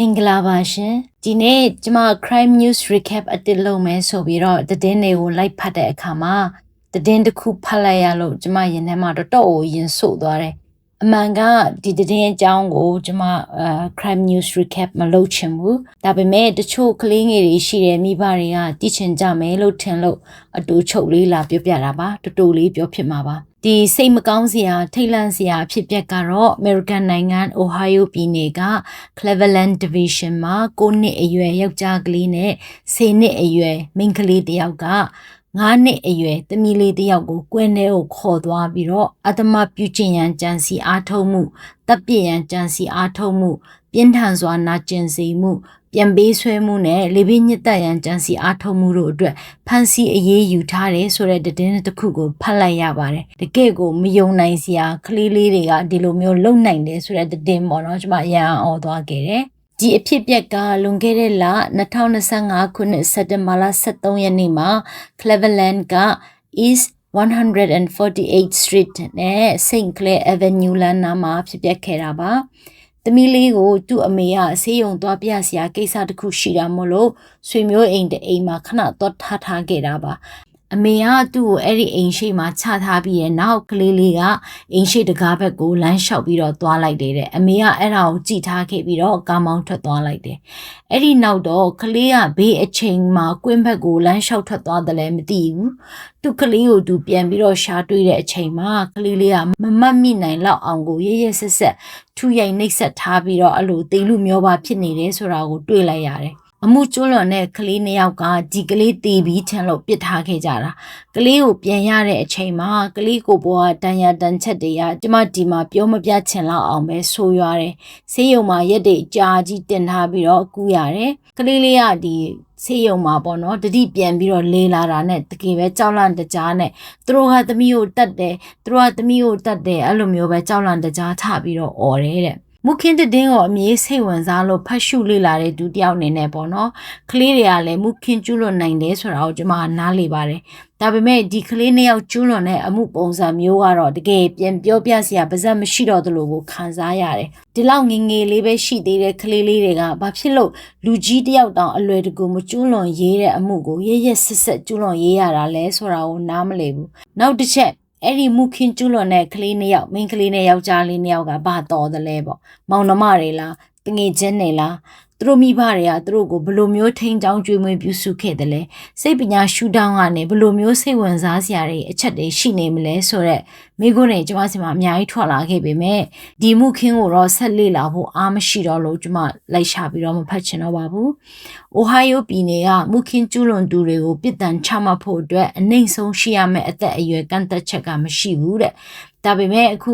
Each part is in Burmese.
မင်္ဂလာပါရှင်ဒီနေ့ကျမ crime news recap အတစ်လုပ်မယ်ဆိုပြီးတော့သတင်းတွေကိုလိုက်ဖတ်တဲ့အခါမှာသတင်းတစ်ခုဖတ်လိုက်ရလို့ကျမရင်ထဲမှာတော့တော့ကိုရင်ဆို့သွားတယ်အမှန်ကဒီသတင်းအကြောင်းကိုကျမအဲ crime news recap မလုပ်ချင်ဘူးဒါပေမဲ့တချို့ကလေးငယ်တွေရှိတယ်မိဘတွေကတည်ချင်ကြမယ်လို့ထင်လို့အတူချုပ်လေးလာပြောပြတာပါတူတူလေးပြောဖြစ်မှာပါ ဒီစိတ်မကောင်းစရာထိတ်လန့်စရာအဖြစ်ပျက်ကတော့ American နိုင်ငံ Ohio ပြည်နယ်က Cleveland Division မှာ9နှစ်အရွယ်ယောက်ျားကလေးနဲ့10နှစ်အရွယ်မိန်းကလေးတစ်ယောက်က9နှစ်အရွယ်သမီးလေးတစ်ယောက်ကိုကွင်းထဲကိုခေါ်သွားပြီးတော့အသမပြုကျင့်ရန်ကြံစီအားထုတ်မှုတပ်ပြစ်ရန်ကြံစီအားထုတ်မှု ပြင်းထန်စွာနာကျင်စေမှုပြန်ပေးဆွဲမှုနဲ့လေပြင်းညစ်တက်ရန်ကြံစီအားထုတ်မှုတို့အတွက်ဖန်စီအရေးယူထားတယ်ဆိုတဲ့သတင်းတစ်ခုကိုဖတ်လိုက်ရပါတယ်တကယ့်ကိုမယုံနိုင်စရာကလေးလေးတွေကဒီလိုမျိုးလုံနိုင်တယ်ဆိုတဲ့သတင်းပေါ့နော်ကျွန်မအရန်အော်သွားခဲ့တယ်ဒီအဖြစ်ပြက်ကလွန်ခဲ့တဲ့လ2025ခုနှစ်စက်တင်ဘာလ23ရက်နေ့မှာ Cleveland က East 148 Street နဲ့ St. Clair Avenue လမ်းနားမှာဖြစ်ပျက်ခဲ့တာပါ။ သမီးလေးကိုသူ့အမေကဆေးရုံသွားပြစရာကိစ္စတစ်ခုရှိတာမို့လို့ဆွေမျိုးအိမ်တအိမ်မှာခဏတော့ထားထားခဲ့တာပါ အမေကသူ့ကိုအဲ့ဒီအိမ်ရှိမှာချထားပြီးရဲ့နောက်ကလေးလေးကအိမ်ရှိတကားဘက်ကိုလမ်းလျှောက်ပြီးတော့သွားလိုက်တယ်တဲ့အမေကအဲ့ဒါကိုကြည်ထားခဲ့ပြီးတော့ကားမောင်းထွက်သွားလိုက်တယ်အဲ့ဒီနောက်တော့ကလေးကဘေးအချိန်မှာကွင်းဘက်ကိုလမ်းလျှောက်ထွက်သွားတယ်လည်းမသိဘူးသူကလေးကိုသူပြန်ပြီးတော့ရှာတွေ့တဲ့အချိန်မှာကလေးလေးကမမတ်မိနိုင်လောက်အောင်ကိုရရဆက်ဆက်ထူရိုက်နှိပ်ဆက်ထားပြီးတော့အဲ့လိုတိမ်လူမျိုးပါဖြစ်နေတယ်ဆိုတာကိုတွေ့လိုက်ရတယ် အမှုကျွလွန်တဲ့ကလေးနှစ်ယောက်ကဒီကလေးတီးပြီးထင်လို့ပစ်ထားခဲ့ကြတာကလေးကိုပြန်ရတဲ့အချိန်မှာကလေးကိုဘောကတန်ရတန်ချက်တွေကကျမဒီမှာပြောမပြချင်လောက်အောင်ပဲဆိုးရွားတယ်ဆေးရုံမှာရက်တွေကြာကြီးတင်ထားပြီးတော့ကူရတယ်ကလေးလေးကဒီဆေးရုံမှာပေါ့နော်တတိပြန်ပြီးတော့လေးလာတာနဲ့တကယ်ပဲကြောက်လန့်တကြားနဲ့သူတို့ကသမီးကိုတတ်တယ်သူတို့ကသမီးကိုတတ်တယ်အဲ့လိုမျိုးပဲကြောက်လန့်တကြားထပြီးတော့អော်တယ်တဲ့ မုခင်းတဲ့တင်းကိုအမြဲစိတ်ဝင်စားလို့ဖတ်ရှုလေ့လာတဲ့ဒုတိယအနေနဲ့ပေါ့နော်ကလေးတွေကလည်းမုခင်းကျူးလွန်နိုင်တယ်ဆိုတာကိုကျွန်မနားလေပါတယ်ဒါပေမဲ့ဒီကလေးနှစ်ယောက်ကျူးလွန်တဲ့အမှုပုံစံမျိုးကတော့တကယ်ပြန်ပြောပြစရာပါဇက်မရှိတော့သလိုကိုခံစားရတယ်ဒီလောက်ငငယ်လေးပဲရှိသေးတဲ့ကလေးလေးတွေကဘာဖြစ်လို့လူကြီးတယောက်တောင်အလွယ်တကူမကျူးလွန်ရေးတဲ့အမှုကိုရရဆက်ဆက်ကျူးလွန်ရေးရတာလဲဆိုတာကိုနားမလည်ဘူးနောက်တစ်ချက် အဲ့ဒီမူခင်ကျူးလွန်တဲ့ကလေးနှစ်ယောက်မိန်းကလေးနဲ့ယောက်ျားလေးနှစ်ယောက်ကဘာတော်သလဲပေါ့မောင်နှမတွေလားတငယ်ချင်းတွေလား သူတို့မိဘတွေကသူတို့ကိုဘယ်လိုမျိုးထိန်းချောင်းကြွေးမွေးပြုစုခဲ့တယ်လဲစိတ်ပညာရှုထောင့်ကနေဘယ်လိုမျိုးစိတ်ဝင်စားစရာတွေအချက်တွေရှိနေမလဲဆိုတော့မိကုန်းတွေကျွန်မစီမှာအများကြီးထွက်လာခဲ့ပေမဲ့ဒီမှုခင်းကိုတော့ဆက်လေ့လာဖို့အားမရှိတော့လို့ကျွန်မလိုက်ရှာပြီးတော့မဖတ်ချင်တော့ပါဘူး။ Ohio ပြည်နယ်ကမှုခင်းကျူးလွန်သူတွေကိုပြစ်ဒဏ်ချမှတ်ဖို့အတွက်အနှိမ့်ဆုံးရှိရမယ့်အသက်အရွယ်ကန့်သက်ချက်ကမရှိဘူးတဲ့။ဒါပေမဲ့အခု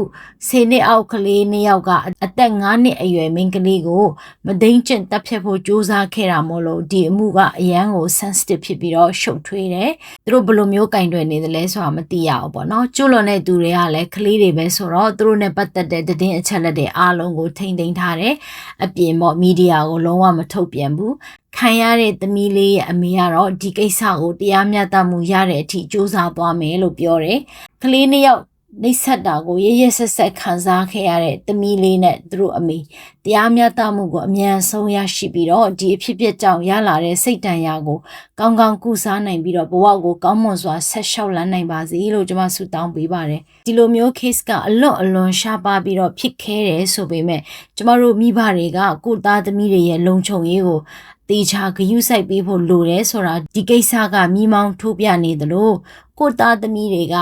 10နှစ်အောက်ကလေးနှစ်ယောက်ကအသက်9နှစ်အရွယ်မိန်းကလေးကိုမသိမ့်ကျင့်တပ်ဖြတ်ဖို့ကြိုးစားခဲ့တာမို့လို့ဒီအမှုကအရန်ကို sensitive ဖြစ်ပြီးတော့ရှုပ်ထွေးတယ်။သူတို့ဘယ်လိုမျိုးကင်တွယ်နေသလဲဆိုတာမသိရဘူးပေါ့နော်။ကျူးလွန်တဲ့သူတွေကလည်းကလေးတွေပဲဆိုတော့သူတို့နဲ့ပတ်သက်တဲ့သတင်းအချက်လက်တွေအားလုံးကိုထိမ့်သိမ်းထားတယ်။အပြင်ပေါ့မီဒီယာကိုလုံးဝမထုတ်ပြန်ဘူး။ခံရတဲ့သမီးလေးရဲ့အမေကတော့ဒီကိစ္စကိုတရားမျှတမှုရတဲ့အထိစူးစမ်းသွားမယ်လို့ပြောတယ်။ကလေးနှစ်ယောက် နှိပ်စက်တာကိုရရဆက်ဆက်ခံစားခဲ့ရတဲ့သမီးလေးနဲ့သူတို့အမေတရားမျှတမှုကိုအမြန်ဆုံးရရှိပြီးတော့ဒီအဖြစ်အပျက်ကြောင့်ရလာတဲ့စိတ်တန်ရာကိုကောင်းကောင်းကုစားနိုင်ပြီးတော့ဘဝကိုကောင်းမွန်စွာဆက်လျှောက်လန်းနိုင်ပါစေလို့ကျွန်မဆုတောင်းပေးပါတယ်ဒီလိုမျိုး case ကအလွန်အလွန်ရှားပါပြီးတော့ဖြစ်ခဲတယ်ဆိုပေမဲ့ကျမတို့မိဘတွေကကိုသားသမီးတွေရဲ့လုံခြုံရေးကိုတေချာဂယုစိုက်ပေးဖို့လိုတယ်ဆိုတာဒီကိစ္စကမိမောင်းထိုးပြနေသလိုကိုသားသမီးတွေက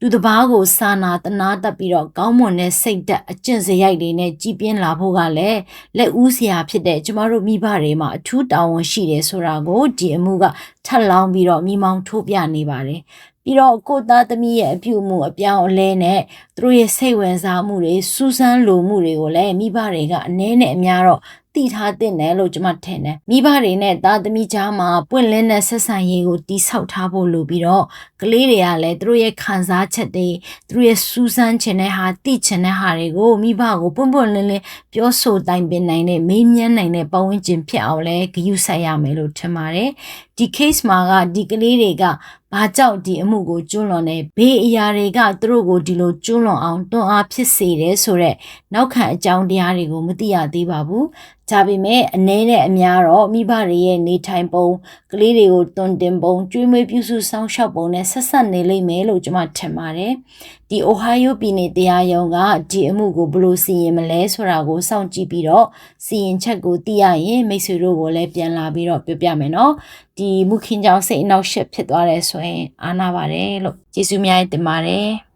သူတစ်ပါးကိုစာနာတနာတက်ပြီးတော့ကောင်းမွန်တဲ့စိတ်သက်အကျင့်စရိုက်တွေနဲ့ကြည်ပြင်းလာဖို့ကလည်းလက်ဦးစရာဖြစ်တဲ့ကျမတို့မိဘတွေမှာအထူးတာဝန်ရှိတယ်ဆိုတာကိုဒီအမှုကထပ်လောင်းပြီးတော့မိမောင်းထိုးပြနေပါတယ်ပြီးတော့ကိုသားသမီးရဲ့အပြုအမူအပြောင်းအလဲနဲ့သူတို့ရဲ့စိတ်ဝင်စားမှုတွေစူးစမ်းလိုမှုတွေကိုလည်းမိဘတွေကအနည်းနဲ့အများတော့ သိထားတဲ့နယ်လို့ကျွန်မထင်တယ်မိဘတွေနဲ့သားသမီးကြားမှာပွင့်လင်းတဲ့ဆက်ဆံရေးကိုတိဆောက်ထားဖို့လိုပြီးတော့ကလေးတွေကလည်းသူတို့ရဲ့ခံစားချက်တွေသူတို့ရဲ့စူးစမ်းချင်တဲ့ဟာသိချင်တဲ့ဟာတွေကိုမိဘကိုပွင့်ပွင့်လင်းလင်းပြောဆိုတိုင်ပင်နိုင်တဲ့မေးမြန်းနိုင်တဲ့ပတ်ဝန်းကျင်ဖြစ်အောင်လဲဂရုစိုက်ရမယ်လို့ထင်ပါတယ်ဒီ case မှာကဒီကလေးတွေကဘာကြောင့်ဒီအမှုကိုကျွလွန်နေဘေးအရာတွေကသူတို့ကိုဒီလိုကျွလွန်အောင်တွန်းအားဖြစ်စေတယ်ဆိုတော့နောက်ခံအကြောင်းတရားတွေကိုမသိရသေးပါဘူးဒါပေမဲ့အနည်းနဲ့အများတော့မိဘတွေရဲ့နေထိုင်ပုံကလေးတွေကိုတွန်တင်ပုံကျွေးမွေးပြုစုစောင့်ရှောက်ပုံနဲ့ဆက်ဆက်နေလိမ့်မယ်လို့ကျွန်မထင်ပါတယ်။ဒီ Ohio ပြည်နယ်တရားရုံးကဒီအမှုကိုဘယ်လိုစီရင်မလဲဆိုတာကိုစောင့်ကြည့်ပြီးတော့စီရင်ချက်ကိုသိရရင်မိတ်ဆွေတို့ကိုလည်းပြန်လာပြီးတော့ပြောပြမယ်နော်။ ဒီမှုခင်ကြောင့်စိတ်အနှောက်အယှက်ဖြစ်သွားတယ်ဆိုရင်အားနာပါတယ်လို့ကျေးဇူးများတင်ပါတယ်။